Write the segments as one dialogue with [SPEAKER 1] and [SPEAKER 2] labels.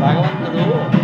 [SPEAKER 1] 来个温客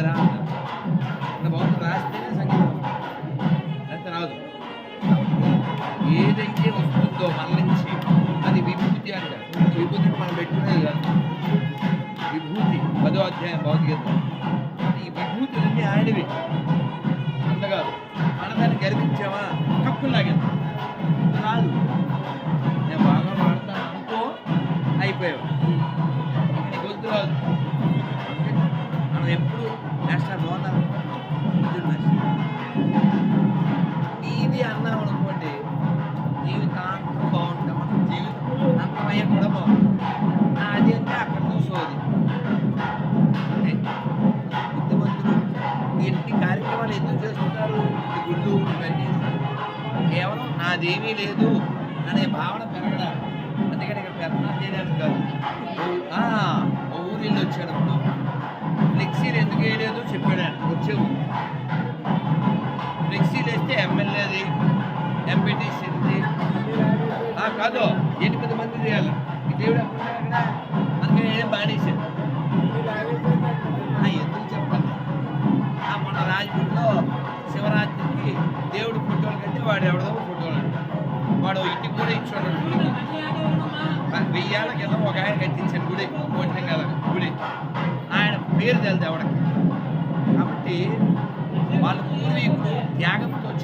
[SPEAKER 1] రా అంత బాగుంది రాస్తేనే సంగీతం. లేకపోతే రాదు. ఏదైతే వస్తుందో మన నుంచి అది విభూతి అంటారు విభూతిని మనం పెట్టుకునేది కాదు. విభూతి పదో అధ్యాయం భౌతికత ఈ విభూతులన్నీ ఆడివి అదేమీ లేదు అనే భావన పెరగడం. అందుకని ఇక్కడ పెరగడం చేయడానికి కాదు. ఓ ఊరిళ్ళు వచ్చాడు ఫ్లెక్సీలు ఎందుకు వేయలేదు చెప్పాడు వచ్చే వచ్చేవు. ఫ్లెక్సీలు వేస్తే ఎమ్మెల్యేది ఎంపీటీసీ కాదు ఎనిమిది మంది చేయాలి? దేవుడు అందుకని ఏం బాడేసాడు ఎందుకు చెప్పండి? మన రాజపూర్లో శివరాత్రికి దేవుడు ఫోటోలు కంటే వాడు ఎవడో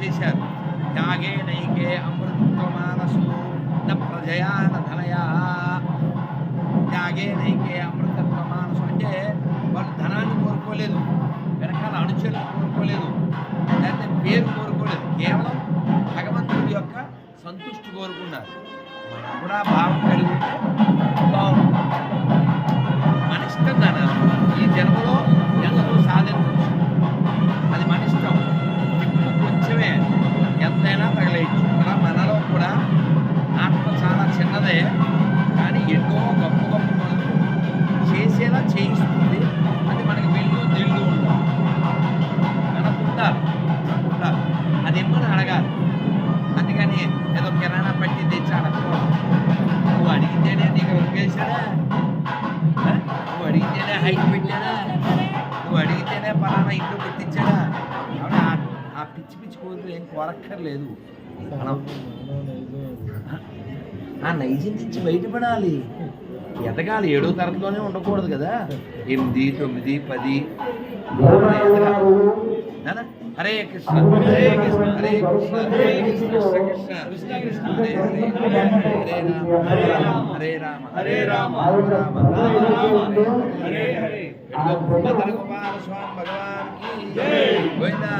[SPEAKER 1] చేశారు. త్యాగే నైకే అమృతమానసు న ప్రజయా ధనయా త్యాగే నైకే అమృతమానసు అంటే వాళ్ళు ధనాన్ని కోరుకోలేదు వెనకాల అనుచరులు కోరుకోలేదు లేకపోతే పేరు కోరుకోలేదు. కేవలం భగవంతుడి యొక్క సంతృష్టి కోరుకున్నారు. కూడా ఆ నైజం నుంచి బయటపడాలి. ఎదగాలి ఏడో తరగతిలోనే ఉండకూడదు కదా. ఎనిమిది తొమ్మిది పది. హరే కృష్ణ హరే కృష్ణ హరే కృష్ణ హరే కృష్ణ కృష్ణ కృష్ణ కృష్ణ హరే హరే హరే రామ హరే రామ హరే రామ హరే రామ రామ రామ హరే హరే. భద్ర గోపాల స్వామి భగవాన్ గోవిందా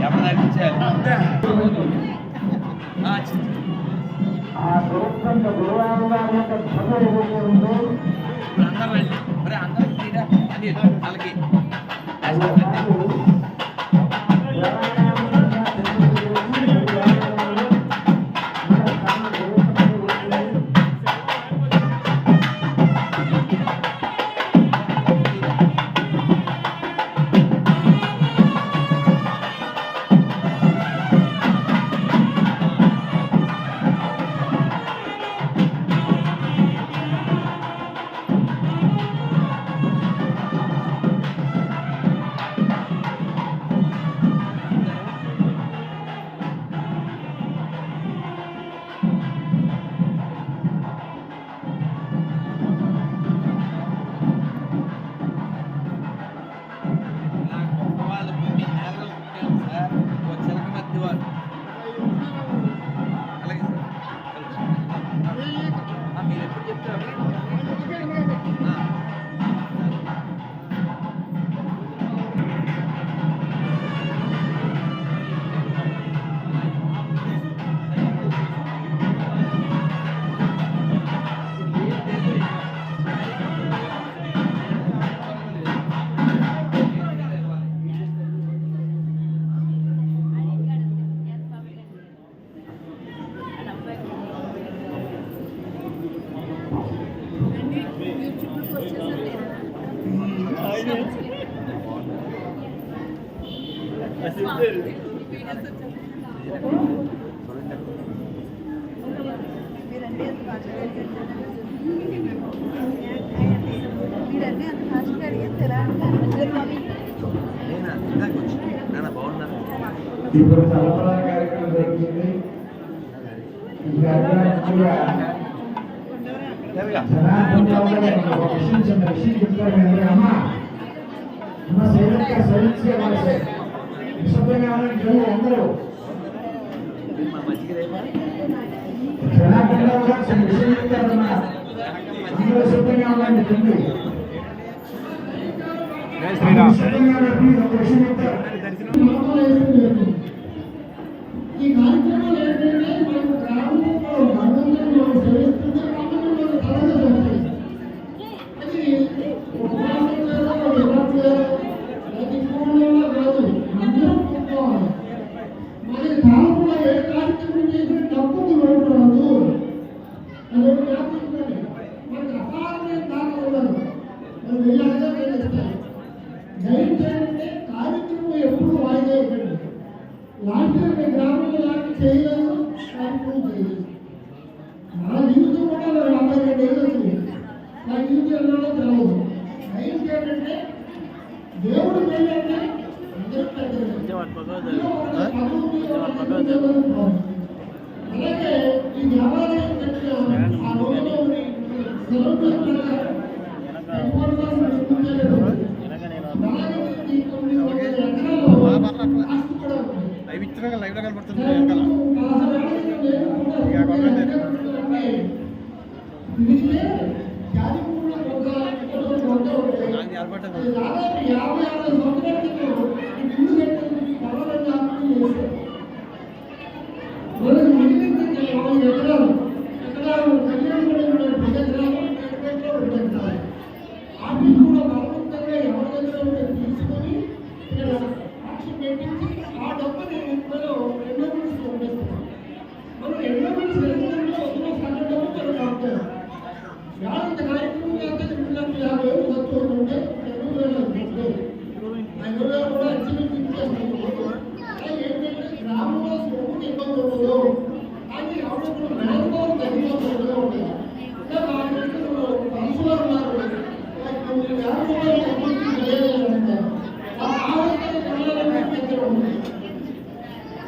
[SPEAKER 1] ఎవరు నడిపించారు?
[SPEAKER 2] ఉందో
[SPEAKER 1] అందరూ మరి అందరికి
[SPEAKER 2] ఇప్పుడు సరఫరా కార్యక్రమం జరుగుతుంది ఈ కార్యక్రమం కూడా జనార్దన్లో ఒక విషయం చిన్న విషయం చెప్తారు కానీ అమ్మ అమ్మ సైలెంట్గా సైలెన్స్గా మనసు నిశ్శబ్దంగా ఉండండి చూడండి అందరూ విషయం చెప్తారమ్మా అందరూ శుద్ధంగా ఉండండి
[SPEAKER 3] ఈ కార్యక్రమాలు ఏంటంటే మనకు గ్రామంలో భగవంతుని మనం సేవిస్తుంటే భగవంతుని మనకు కలగజేస్తాయి. అది ఒక మాసం లేదా ఒక ఇరవై లేదా ప్రతి కుటుంబంలో కాదు అందరం ఒప్పుకోవాలి. మరి గ్రామంలో ఏ కార్యక్రమం చేసినా డబ్బుకు లోటు రాదు. అది ఒక జ్ఞాపకం ఉండాలి. మనకు అపారమైన దానం ఉండదు. మనం ఇలాగే చేస్తాం. దయచేసి కార్యక్రమం ఎప్పుడు వాయిదా ఇవ్వండి లాస్ట్ టైం గ్రామంలో లాంటి చేయలేదు కార్యక్రమం చేయలేదు నా జీవితం కూడా నాకు నలభై రెండు ఏళ్ళు వచ్చింది నా జీవితం ఎన్నడో తెలవదు నైన్త్ ఏంటంటే దేవుడు ఏంటంటే. అలాగే ఈ దేవాలయం కట్టిన ఆ రోజులో సెలవు
[SPEAKER 4] లైవ్ ఇచ్చినాక లైవ్లో కనపడుతుంది వెనకాల ఇక కొట్టండి. అది ఏర్పడ్డది.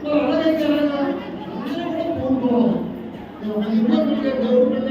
[SPEAKER 3] ఆలోచన కళాలను దగ్గర ఉంది మరి అలాగైతే ఎలాగా? అందరూ కూడా
[SPEAKER 4] కొనుక్కోవాలి ఒక ఇంట్లో పెట్టే దేవుడు పెట్టంటే మన అందరం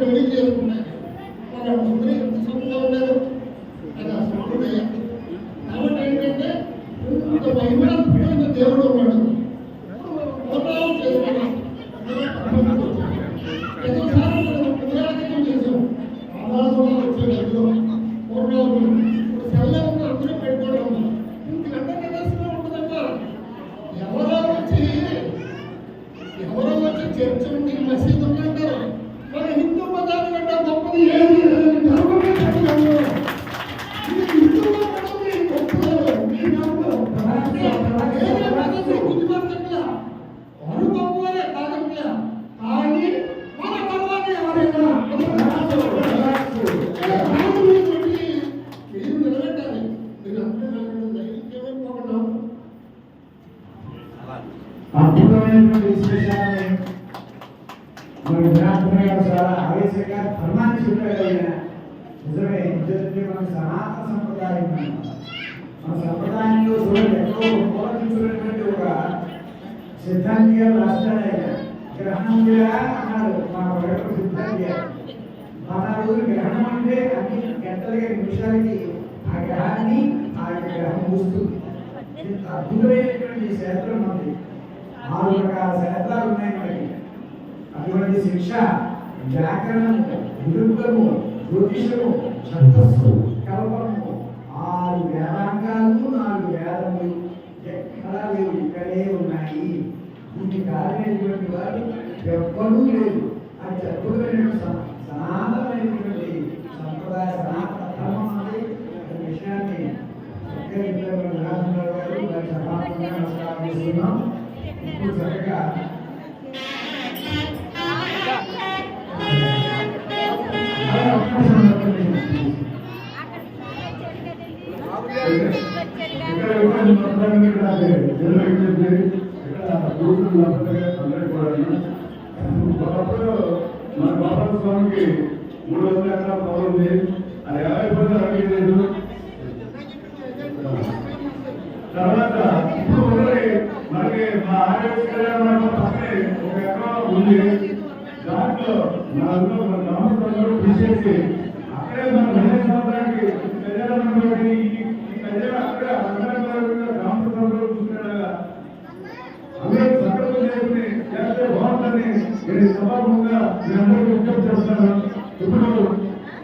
[SPEAKER 4] పెళ్ళి చేసుకున్నాయి.
[SPEAKER 5] చాలా ధర్మాన్ని చెప్పారు నిజమే. ఎందుకంటే మన సనాతన సంప్రదాయం మన సంప్రదాయంలో చూడండి ఎంతో ఉపయోగించినటువంటి ఒక సిద్ధాంతి గారు రాస్తాడు ఆయన గ్రహణం కూడా అన్నాడు. మా వైపు సిద్ధాంతి. గారు పదహారు గ్రహణం అంటే అన్ని గంటలుగా నిమిషాలకి ఆ గ్రహాన్ని ఆ యొక్క గ్రహం చూస్తుంది అద్భుతమైనటువంటి క్షేత్రం ఉంది. ఆరు రకాల క్షేత్రాలు ఉన్నాయి మనకి. అటువంటి శిక్ష వ్యాకరణము నిరుక్తము జ్యోతిషము ఛందస్సు కల్పము ఆరు వేదాంగాలు నాలుగు వేదములు ఎక్కడా లేవు ఇక్కడే ఉన్నాయి. దీనికి కారణమైనటువంటి వారు ఎవ్వరూ లేదు అది అద్భుతమైనటువంటి సనాతనమైనటువంటి సంప్రదాయ సనాతన ధర్మం అనేది అనే విషయాన్ని చక్కగా గారు వారి సమాపంగా నమస్కారం చేస్తున్నాం ఇప్పుడు చక్కగా ఇక్కడ ఇక్కడ కూడా ఒకప్పుడు మన బాబా స్వామికి మూడు వందల ఎకరాల పొలం ఉంది అది ఎలా అడిగలేదు తర్వాత ఇప్పుడు ఉన్నది మనకి మా ఆరోగ్య పక్కనే ఒక ఎకరం ఉంది దాంట్లో మన తీసేసి అక్కడే మన సంవత్సరానికి అక్కడ అందరూ గ్రామస్తులందరూ నేను సభాముఖంగా నేను అందరికీ విజ్ఞప్తి చేస్తున్నాను. ఇప్పుడు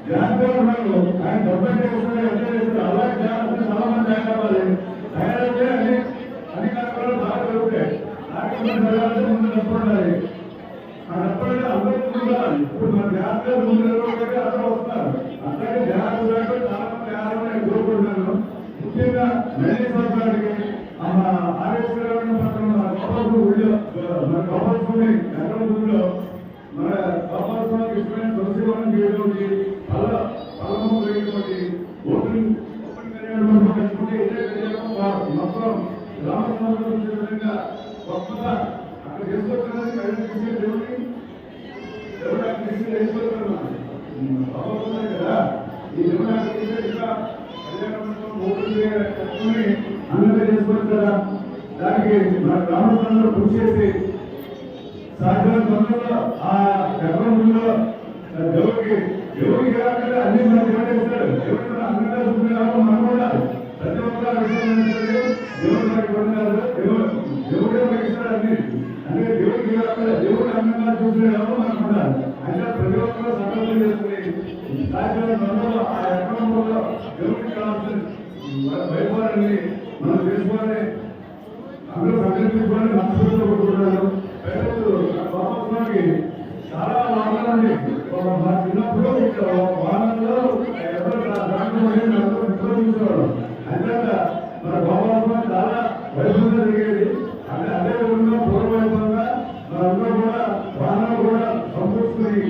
[SPEAKER 5] జాగ్రత్తగా ఉన్నాను ఆయన డెబ్బై చేస్తున్నారు ఎంత అలాగే జాగ్రత్త చాలా మంది జాయిన్ అవ్వాలి తయారైతే అన్ని అన్ని కార్యక్రమాలు బాగా జరుగుతాయి కార్యక్రమం జరగాలంటే ముందు డబ్బు ఉండాలి ఆ డబ్బులు అందరూ ముందు ఉండాలి ఇప్పుడు మన జాగ్రత్తగా ముందు అందరూ చాలా మంది ఆరోగ్యం కోరుకుంటున్నాను ముఖ్యంగా దానికి మన గ్రామస్తులందరూ కృషి చేసి సాయంత్రం తొందరలో ఆ గర్భంలో దేవుడికి దేవుడికి కాకుండా అన్ని మన దేవుడు దేవుడు కూడా మనం కూడా ప్రతి ఒక్క విషయం దేవుడు మనకి కొన్నారు దేవుడు దేవుడే మనకి ఇస్తాడు అన్ని అంటే దేవుడికి కాకుండా దేవుడు అందంగా చూసుకునేవారు మనం కూడా అంటే ప్రతి ఒక్కరు సంకల్పం చేసుకుని సాయంత్రం తొందరలో దేవుడికి కావాల్సిన వైభవాన్ని మనం చేసుకొని అందరూ సంకల్పించుకోవాలి మనస్ఫూర్తిగా కొట్టుకుంటున్నారు చాలా వాహనాలు మా చిన్నప్పుడు ఇక్కడ వాహనంలో ఎవరు దాంట్లో అందరూ ఇంట్లో చూసేవాడు అంతేత మన బాబా చాలా వైభవంగా జరిగేది అదే అదే విధంగా పూర్వవైభవంగా మనందరూ కూడా వాహనాలు కూడా సంపూర్చుకుని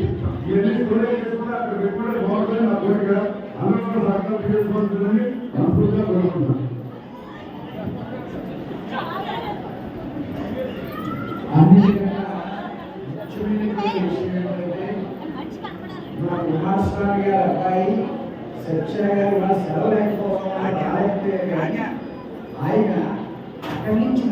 [SPEAKER 5] ఇవన్నీ స్టోరేజ్ చేసుకుని అక్కడ పెట్టుకుంటే బాగుంటుంది నా కోరిక అందరూ కూడా సంకల్పం మనస్ఫూర్తిగా కోరుకుంటున్నాను
[SPEAKER 2] కుమారస్వామి గారి అబ్బాయి సత్య సెలవు లేకపోవడం ఆయన అక్కడి నుంచి